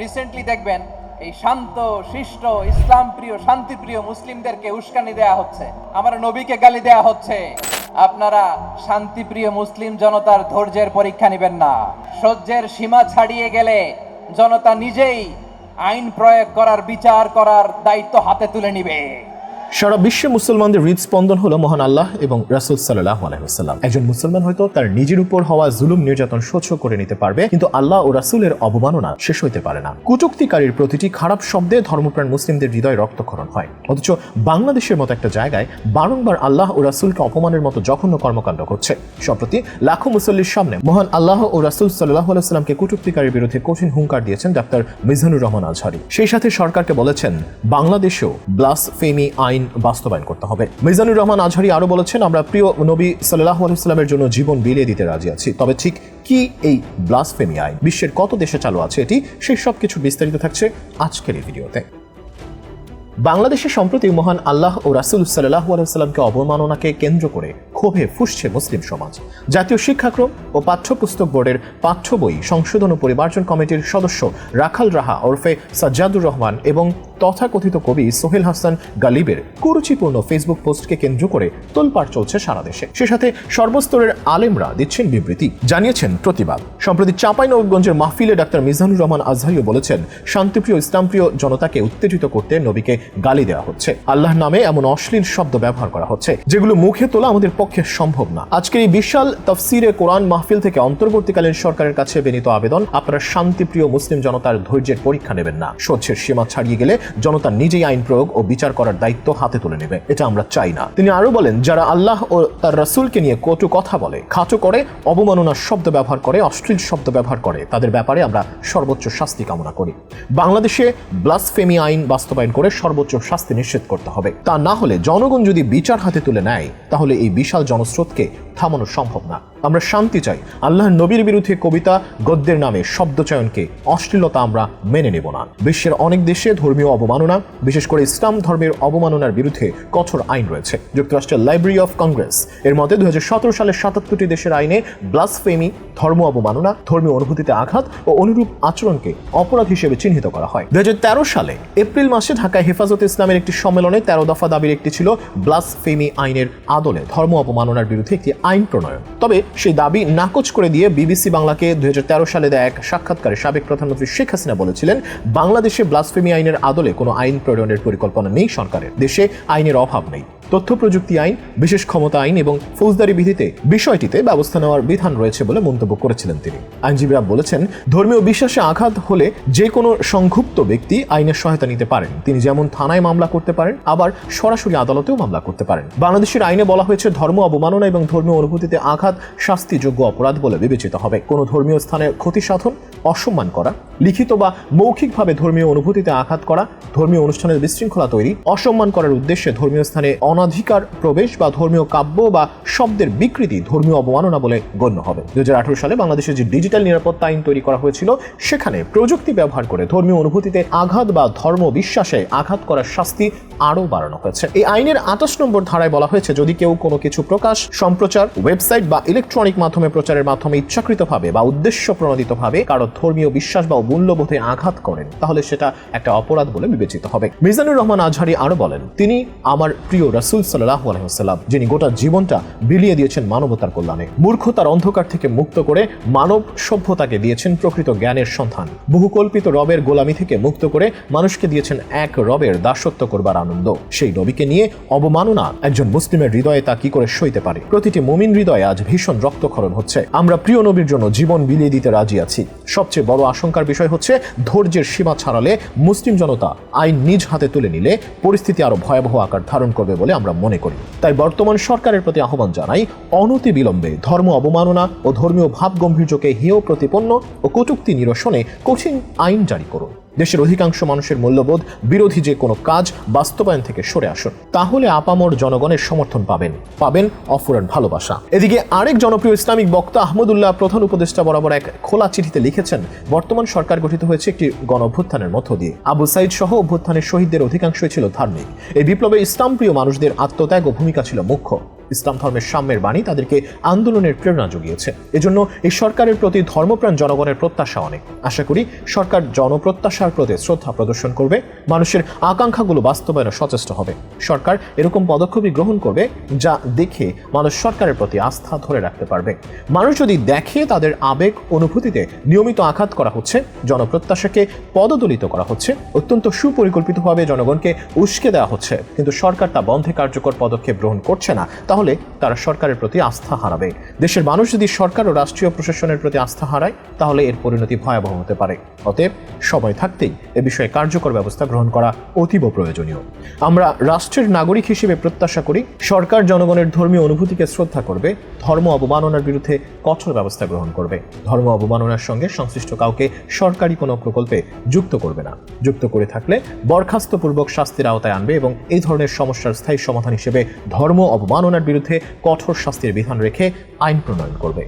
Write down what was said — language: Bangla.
রিসেন্টলি দেখবেন, এই শান্ত, শিষ্ট, ইসলাম প্রিয় শান্তিপ্রিয় মুসলিমদেরকে উস্কানি দেয়া হচ্ছে। আমার নবীকে গালি দেয়া হচ্ছে। আপনারা শান্তিপ্রিয় মুসলিম জনতার ধৈর্যের পরীক্ষা নেবেন না। সহ্যের সীমা ছাড়িয়ে গেলে জনতা নিজেই আইন প্রয়োগ করার, বিচার করার দায়িত্ব হাতে তুলে নিবে। সারা বিশ্বে মুসলমানদের হৃদস্পন্দন হলো মহান আল্লাহ এবং রাসুল সাল্লাহ আলাইসাল্লাম একজন মুসলমান হয়তো তার নিজের উপর হওয়া জুলুম নির্যাতন সহ্য করে নিতে পারবে, কিন্তু আল্লাহ ও রাসুলের অবমাননা শেষ হইতে পারে না। কুটুক্তিকারীর প্রতিটি খারাপ শব্দে ধর্মপ্রাণ মুসলিমদের হৃদয় রক্তক্ষরণ হয়। অথচ বাংলাদেশের মতো একটা জায়গায় বারংবার আল্লাহ ও রাসুলকে অপমানের মতো জঘন্য কর্মকাণ্ড করছে। সম্প্রতি লাখো মুসল্লির সামনে মহান আল্লাহ ও রাসুল সাল্লাহ আলাইসাল্লামকে কুটুক্তিকারীর বিরুদ্ধে কঠিন হুঙ্কার দিয়েছেন ডাক্তার মিজানুর রহমান আজহারি। সেই সাথে সরকারকে বলেছেন, বাংলাদেশেও ব্লাস ফেমি আইন বাস্তবায়ন করতে হবে। মিজানুর রহমান আজহারি আরও বলেছেন, আমরা প্রিয় নবী সাল্লাহ আলাইস্লামের জন্য জীবন বিলিয়ে দিতে রাজি আছি। তবে ঠিক কি এই ব্লাসফেমি আইন? বিশ্বের কত দেশে চালু আছে এটি? সেই সব কিছু বিস্তারিত থাকছে আজকের এই ভিডিওতে। বাংলাদেশে সম্প্রতি মহান আল্লাহ ও রাসুল সাল্লাহ আলাইসাল্লামকে অবমাননাকে কেন্দ্র করে ক্ষোভে ফুসছে মুসলিম সমাজ। জাতীয় শিক্ষাক্রম ও পাঠ্যপুস্তক বোর্ডের পাঠ্য বই সংশোধন ও পরিমার্জন কমিটির সদস্য রাখাল রাহা ওরফে সাজ্জাদুর রহমান এবং তথাকথিত কবি সোহেল হাসান গালিবের কুরুচিপূর্ণ ফেসবুক পোস্টকে কেন্দ্র করে তোলপাড় চলছে সারা দেশে। সে সাথে সর্বস্তরের আলেমরা দিচ্ছেন বিবৃতি, জানিয়েছেন প্রতিবাদ। সম্প্রতি চাঁপাইনবাবগঞ্জের মাহফিলে ডাক্তার মিজানুর রহমান আজহারিও বলেছেন, শান্তিপ্রিয় ইসলামপ্রিয় জনতাকে উত্তেজিত করতে নবীকে গালি দেওয়া হচ্ছে। আল্লাহর নামে এমন অশ্লীল শব্দ ব্যবহার করা হচ্ছে, যেগুলো মুখে তোলা আমাদের পক্ষে সম্ভব না। আজকের এই বিশাল তফসিরে কোরআন মাহফিল থেকে অন্তর্বর্তীকালীন সরকারের কাছে বিনীত আবেদন, আপনারা শান্তিপ্রিয় মুসলিম জনতার ধৈর্যের পরীক্ষা নেবেন না। সহ্যের সীমা ছাড়িয়ে গেলে জনতা নিজেই আইন প্রয়োগ ও বিচার করার দায়িত্ব হাতে তুলে নেবে। এটা আমরা চাই না। তিনি আরও বলেন, যারা আল্লাহ ও তার রাসূলকে নিয়ে কটু কথা বলে, খাটো করে, অবমাননার শব্দ ব্যবহার করে, অশ্লীল শব্দ ব্যবহার করে, তাদের ব্যাপারে আমরা সর্বোচ্চ শাস্তি কামনা করি। বাংলাদেশে ব্লাসফেমি আইন বাস্তবায়ন করে সর্বোচ্চ শাস্তি নিশ্চিত করতে হবে। তা না হলে জনগণ যদি বিচার হাতে তুলে নেয়, তাহলে এই বিশাল জনস্রোতকে থামানো সম্ভব না। আমরা শান্তি চাই। আল্লাহর নবীর বিরুদ্ধে কবিতা, গদ্যের নামে শব্দচয়নকে অশ্লীলতা আমরা মেনে নেব না। বিশ্বের অনেক দেশে ধর্মীয় অবমাননা, বিশেষ করে ইসলাম ধর্মের অবমাননার বিরুদ্ধে কঠোর আইন রয়েছে। যুক্তরাষ্ট্রের লাইব্রেরি অফ কংগ্রেস। এর মতে দু সালের সাতাত্তরটি দেশের আইনে ব্লাসফেমি, ধর্ম অবমাননা, ধর্মীয় অনুভূতিতে আঘাত ও অনুরূপ আচরণকে অপরাধ হিসেবে চিহ্নিত করা হয়। দুই হাজার তেরো সালে, এপ্রিল মাসে ঢাকায় হেফাজত ইসলামের একটি সম্মেলনে তেরো দফা দাবির একটি ছিল ব্লাসফেমি আইনের আদলে ধর্ম অবমাননার বিরুদ্ধে একটি আইন প্রণয়ন। তবে সেই দাবি নাকচ করে দিয়ে বিবিসি বাংলাকে দুই হাজার তেরো সালে দেয়া এক সাক্ষাৎকারে সাবেক প্রধানমন্ত্রী শেখ হাসিনা বলেছিলেন, বাংলাদেশে ব্লাসফেমি আইনের আদলে কোনো আইন প্রণয়নের পরিকল্পনা নেই সরকারের। দেশে আইনের অভাব নেই। তথ্য প্রযুক্তি আইন, বিশেষ ক্ষমতা আইন এবং ফৌজদারি বিধিতে বিষয়টিতে ব্যবস্থা নেওয়ার বিধান রয়েছে বলে মন্তব্য করেছিলেন তিনি। আইনজীবীরা বলেছেন, ধর্মীয় বিশ্বাসে আঘাত হলে যে কোনো সংক্ষুব্ধ ব্যক্তি আইনের সহায়তা নিতে পারেন। তিনি যেমন থানায় মামলা করতে পারেন, আবার সরাসরি আদালতেও মামলা করতে পারেন। বাংলাদেশের আইনে বলা হয়েছে, ধর্ম অবমাননা এবং ধর্মীয় অনুভূতিতে আঘাত শাস্তিযোগ্য অপরাধ বলে বিবেচিত হবে। কোনো ধর্মীয় স্থানে ক্ষতি সাধন, অসম্মান করা, লিখিত বা মৌখিকভাবে ধর্মীয় অনুভূতিতে আঘাত করা, ধর্মীয় অনুষ্ঠানের বিশৃঙ্খলা তৈরি, অসম্মান করার উদ্দেশ্যে ধর্মীয় স্থানে অনাধিকার প্রবেশ বা ধর্মীয় কাব্য বা শব্দের বিকৃতি ধর্মীয় অবমাননা বলে গণ্য হবে। দুই হাজার আঠারো সালে বাংলাদেশে যে ডিজিটাল নিরাপত্তা আইন তৈরি করা হয়েছিল, সেখানে প্রযুক্তি ব্যবহার করে ধর্মীয় অনুভূতিতে আঘাত বা ধর্ম বিশ্বাসে আঘাত করার শাস্তি আরও বাড়ানো হয়েছে। এই আইনের আঠাশ নম্বর ধারায় বলা হয়েছে, যদি কেউ কোনো কিছু প্রকাশ, সম্প্রচার, ওয়েবসাইট বা ইলেকট্রনিক মাধ্যমে প্রচারের মাধ্যমে ইচ্ছাকৃতভাবে বা উদ্দেশ্য প্রণোদিতভাবে কারও ধর্মীয় বিশ্বাস বা মূল্যবোধে আঘাত করেন, তাহলে সেটা একটা অপরাধ বলে বিবেচিত হবে। মিজানুর রহমান আজহারি আরও বলেন, তিনি আমার প্রিয় রাসুল সাল্লাহ আলহিহাল্লাম যিনি গোটা জীবনটা বিলিয়ে দিয়েছেন মানবতার কল্যাণে। মূর্খতার অন্ধকার থেকে মুক্ত করে মানব সভ্যতাকে দিয়েছেন প্রকৃত জ্ঞানের সন্ধান। বহুকল্পিত রবের গোলামি থেকে মুক্ত করে মানুষকে দিয়েছেন এক রবের দাসত্ব করবার আনন্দ। সেই নবীকে নিয়ে অবমাননা একজন মুসলিমের হৃদয়ে তা কি করে সইতে পারে? প্রতিটি মুমিন হৃদয়ে আজ ভীষণ রক্তক্ষরণ হচ্ছে। আমরা প্রিয় নবীর জন্য জীবন বিলিয়ে দিতে রাজি আছি। সবচেয়ে বড় আশঙ্কার বিষয় হচ্ছে ধৈর্যের সীমা ছাড়ালে মুসলিম জনতা আইন নিজ হাতে তুলে নিলে পরিস্থিতি আরও ভয়াবহ আকার ধারণ করবে বলে আমরা মনে করি। তাই বর্তমান সরকারের প্রতি আহ্বান জানাই, অনতি বিলম্বে ধর্ম অবমাননা ও ধর্মীয় ভাব গম্ভীর্যকে হেয় প্রতিপন্ন ও কটুক্তি নিরসনে কঠিন আইন জারি করুন। দেশের অধিকাংশ মানুষের মূল্যবোধ বিরোধী যে কোনো কাজ বাস্তবায়ন থেকে সরে আসুন। তাহলে আপামর জনগণের সমর্থন পাবেন। পাবেন অফুরান ভালোবাসা। এদিকে আরেক জনপ্রিয় ইসলামিক বক্তা আহমদুল্লাহ প্রধান উপদেষ্টা বরাবর এক খোলা চিঠিতে লিখেছেন, বর্তমান সরকার গঠিত হয়েছে একটি গণ অভ্যুত্থানের মধ্য দিয়ে। আবু সাইদ সহ অভ্যুত্থানের শহীদদের অধিকাংশই ছিল ধার্মিক। এই বিপ্লবে ইসলামপ্রিয় মানুষদের আত্মত্যাগ ও ভূমিকা ছিল মুখ্য। ইসলাম ধর্মের সাম্যের বাণী তাদেরকে আন্দোলনের প্রেরণা জুগিয়েছে। এজন্য এই সরকারের প্রতি ধর্মপ্রাণ জনগণের প্রত্যাশা অনেক। আশা করি সরকার জনপ্রত্যাশার প্রতি শ্রদ্ধা প্রদর্শন করবে, মানুষের আকাঙ্ক্ষাগুলো বাস্তবায়নে সচেষ্ট হবে। সরকার এরকম পদক্ষেপই গ্রহণ করবে যা দেখে মানুষ সরকারের প্রতি আস্থা ধরে রাখতে পারবে। মানুষ যদি দেখে তাদের আবেগ অনুভূতিতে নিয়মিত আঘাত করা হচ্ছে, জনপ্রত্যাশাকে পদদলিত করা হচ্ছে, অত্যন্ত সুপরিকল্পিতভাবে জনগণকে উস্কে দেওয়া হচ্ছে। কিন্তু সরকার তা বন্ধে কার্যকর পদক্ষেপ গ্রহণ করছে না তাহলে তারা সরকারের প্রতি আস্থা হারাবে। দেশের মানুষ যদি সরকার ও রাষ্ট্রীয় প্রশাসনের প্রতি আস্থা হারায়, তাহলে এর পরিণতি ভয়াবহ হতে পারে। অতএব সময় থাকতেই এ বিষয়ে কার্যকর ব্যবস্থা গ্রহণ করা অতীব প্রয়োজনীয়। আমরা রাষ্ট্রের নাগরিক হিসেবে প্রত্যাশা করি, সরকার জনগণের ধর্মীয় অনুভূতিকে শ্রদ্ধা করবে, ধর্ম অবমাননার বিরুদ্ধে কঠোর ব্যবস্থা গ্রহণ করবে। ধর্ম অবমাননার সঙ্গে সংশ্লিষ্ট কাউকে সরকারি কোনো প্রকল্পে যুক্ত করবে না। যুক্ত করে থাকলে বরখাস্তপূর্বক শাস্তির আওতায় আনবে এবং এই ধরনের সমস্যার স্থায়ী সমাধান হিসেবে ধর্ম অবমাননার বিরুদ্ধে কঠোর শাস্তির বিধান রেখে আইন প্রণয়ন করবে।